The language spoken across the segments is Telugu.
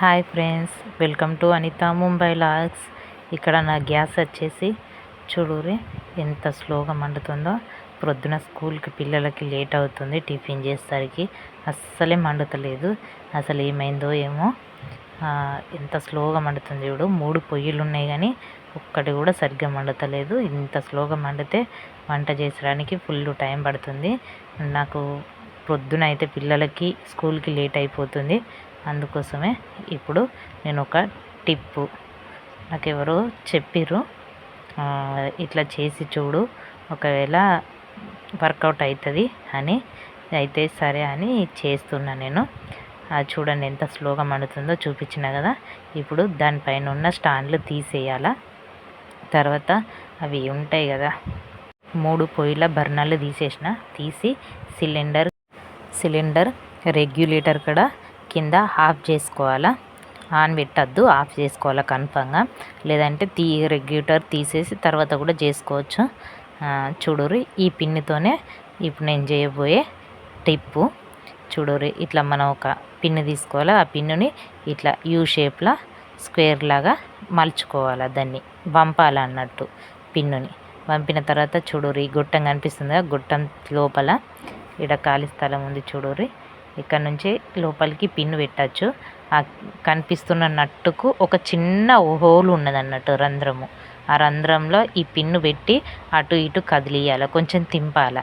Hi friends welcome to Anitha Mumbai logs. ఇక్కడ నా గ్యాస్ వచ్చేసి చూడురి ఎంత స్లోగా మండుతుందో. ప్రొద్దున స్కూల్కి పిల్లలకి లేట్ అవుతుంది టిఫిన్ చేసేసరికి అస్సలే మండుతలేదు. అసలు ఏమైందో ఏమో. ఎంత స్లోగా మండుతుంది చూడు మూడు పొయ్యిలు ఉన్నాయి కానీ ఒక్కటి కూడా సరిగ్గా మండతలేదు. ఇంత స్లోగా మండితే వంట చేసడానికి ఫుల్ టైం పడుతుంది. నాకు ప్రొద్దున అయితే పిల్లలకి స్కూల్కి లేట్ అయిపోతుంది. అందుకోసమే ఇప్పుడు నేను ఒక టిప్పు. నాకెవరో చెప్పిర్రు. ఇట్లా చేసి చూడు. ఒకవేళ వర్కౌట్ అవుతుంది అని అయితే సరే అని చేస్తున్నా నేను. అది చూడండి ఎంత స్లోగా మండుతుందో చూపించిన కదా. ఇప్పుడు దానిపైన ఉన్న స్టాండ్లు తీసేయాలా. తర్వాత అవి ఉంటాయి కదా. మూడు పొయ్యిల బర్నర్లు తీసేసిన. తీసి సిలిండర్ సిలిండర్ రెగ్యులేటర్ కూడా కింద ఆఫ్ చేసుకోవాలా? ఆన్ పెట్టద్దు ఆఫ్ చేసుకోవాలా కన్ఫామ్గా. లేదంటే తీ రెగ్యులేటర్ తీసేసి తర్వాత కూడా చేసుకోవచ్చు. ఆ, ఈ పిన్నితోనే ఇప్పుడు నేను చేయబోయే టిప్పు. చూడుర్రి ఇట్లా మనం ఒక పిన్ను తీసుకోవాలి? ఆ పిన్నుని ఇట్లా యూ షేప్లో స్క్వేర్ లాగా మలుచుకోవాలి దాన్ని. వంపాలన్నట్టు పిన్నుని. వంపిన తర్వాత చూడురి గుట్టం గొట్టం కనిపిస్తుంది కదా గొట్టం లోపల. ఇక్కడ ఖాళీ స్థలం ఉంది చూడురి ఇక్కడ నుంచి లోపలికి పిన్ పెట్టచ్చు. ఆ కనిపిస్తున్న నట్టుకు ఒక చిన్న హోల్ ఉన్నది అన్నట్టు రంధ్రము. ఆ రంధ్రంలో ఈ పిన్ను పెట్టి అటు ఇటు కదిలియాల కొంచెం తింపాల.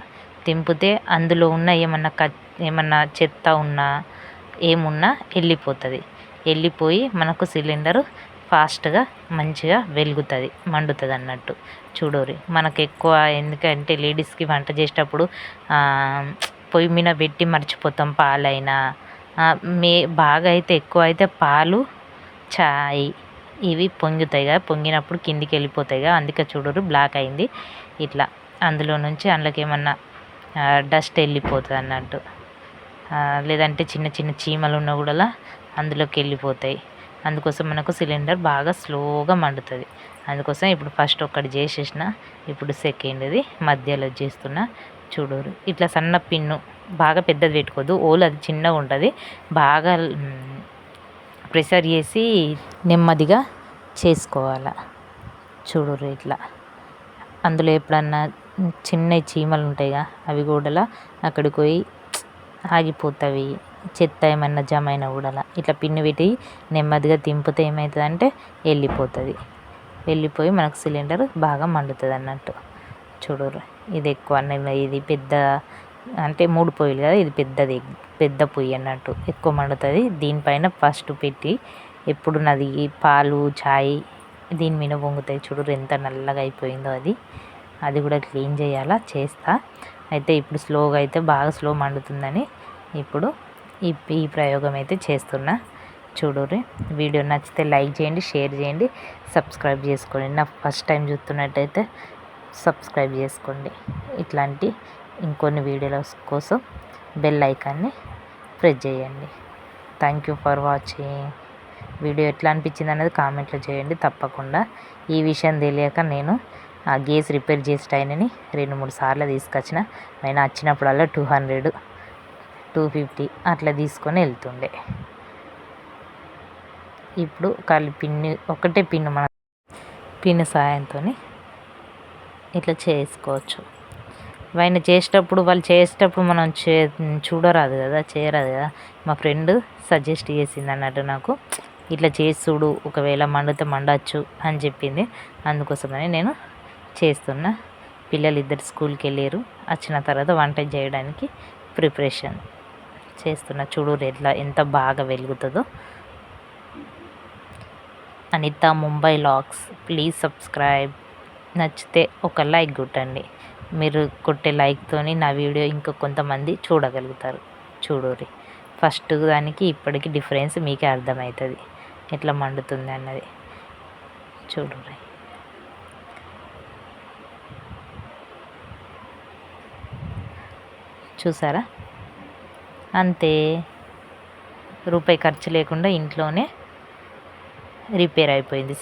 తింపితే అందులో ఉన్న ఏమన్నా క ఏమన్నా చెత్త ఉన్నా ఏమున్నా వెళ్ళిపోతుంది వెళ్ళిపోయి మనకు సిలిండరు ఫాస్ట్గా మంచిగా వెలుగుతుంది మండుతుంది అన్నట్టు చూడోరి మనకు ఎక్కువ ఎందుకంటే లేడీస్కి వంట చేసేటప్పుడు పొయ్యి మీద పెట్టి మర్చిపోతాం పాలైనా. మే బాగా అయితే ఎక్కువ అయితే పాలు చాయ్ ఇవి పొంగుతాయి కదా పొంగినప్పుడు కిందికి వెళ్ళిపోతాయి కదా అందుకే చూడరు బ్లాక్ అయింది. ఇట్లా అందులో నుంచి అందులోకి ఏమన్నా డస్ట్ వెళ్ళిపోతుంది అన్నట్టు. లేదంటే చిన్న చిన్న చీమలు ఉన్నా కూడా అందులోకి వెళ్ళిపోతాయి. అందుకోసం మనకు సిలిండర్ బాగా స్లోగా మండుతుంది. అందుకోసం ఇప్పుడు ఫస్ట్ ఒకటి చేసేసిన ఇప్పుడు సెకండ్ది మధ్యలో చేస్తున్నా. చూడరు. ఇట్లా సన్న పిన్ను బాగా పెద్దది పెట్టుకోవద్దు. ఓలు అది చిన్నగా ఉంటుంది. బాగా ప్రెషర్ చేసి నెమ్మదిగా చేసుకోవాలి. చూడరు ఇట్లా. అందులో ఎప్పుడన్నా చిన్న చీమలు ఉంటాయిగా అవి కూడా అక్కడికి పోయి ఆగిపోతాయి చెత్త ఏమన్నా జమ అయినా కూడా ఇట్లా పిన్ను పెట్టి నెమ్మదిగా తింపితే ఏమవుతుందంటే వెళ్ళిపోతుంది. వెళ్ళిపోయి మనకు సిలిండర్ బాగా మండుతుంది అన్నట్టు చూడరు ఇది ఎక్కువ అన్న ఇది పెద్ద అంటే మూడు పొయ్యిలు కదా ఇది పెద్దది పెద్ద పొయ్యి అన్నట్టు. ఎక్కువ మండుతుంది. దీనిపైన ఫస్ట్ పెట్టి ఎప్పుడు నాది పాలు చాయ్ దీని మీద పొంగుతాయి చూడరు ఎంత నల్లగా అయిపోయిందో అది. అది కూడా క్లీన్ చేయాలా చేస్తా. అయితే ఇప్పుడు స్లోగా అయితే బాగా స్లో మండుతుందని ఇప్పుడు ఈ ఈ ప్రయోగం అయితే చేస్తున్నా. చూడరు వీడియో నచ్చితే లైక్ చేయండి షేర్ చేయండి సబ్స్క్రైబ్ చేసుకోండి. నా ఫస్ట్ టైం చూస్తున్నట్టయితే సబ్స్క్రైబ్ చేసుకోండి. ఇట్లాంటి ఇంకొన్ని వీడియోల కోసం బెల్ ఐకాన్ని ప్రెస్ చేయండి. Thank you for watching. Video ఎట్లా అనిపించింది అనేది కామెంట్లో చేయండి. తప్పకుండా ఈ విషయం తెలియక నేను ఆ గేస్ రిపేర్ చేసే టైంని రెండు మూడు సార్లు తీసుకొచ్చిన. ఆయన వచ్చినప్పుడల్లా టూ హండ్రెడ్ టూ ఫిఫ్టీ అట్లా తీసుకొని వెళ్తుండే. ఇప్పుడు ఖాళీ పిన్ని ఒకటే పిన్ను మన పిన్ను సాయంతో ఇట్లా చేసుకోవచ్చు. ఆయన చేసేటప్పుడు వాళ్ళు చేసేటప్పుడు మనం చే చూడరాదు కదా చేయరాదు కదా. మా ఫ్రెండ్ సజెస్ట్ చేసింది అన్నట్టు నాకు ఇట్లా చేసి చూడు ఒకవేళ మండితే మండచ్చు అని చెప్పింది. అందుకోసమని నేను చేస్తున్నా. పిల్లలు ఇద్దరు స్కూల్కి వెళ్ళారు. వచ్చిన తర్వాత వంట చేయడానికి ప్రిపరేషన్ చేస్తున్నా. చూడు ఎట్లా ఎంత బాగా వెలుగుతుందో. Anitha Mumbai logs please subscribe. నచ్చితే ఒక లైక్ కొట్టండి. మీరు కొట్టే లైక్తోని నా వీడియో ఇంకా కొంతమంది చూడగలుగుతారు. చూడుర్రి ఫస్ట్ దానికి ఇప్పటికి డిఫరెన్స్ మీకే అర్థమవుతుంది ఎట్లా మండుతుంది అన్నది చూడుర్రి చూసారా? అంతే. రూపాయి ఖర్చు లేకుండా ఇంట్లోనే రిపేర్ అయిపోయింది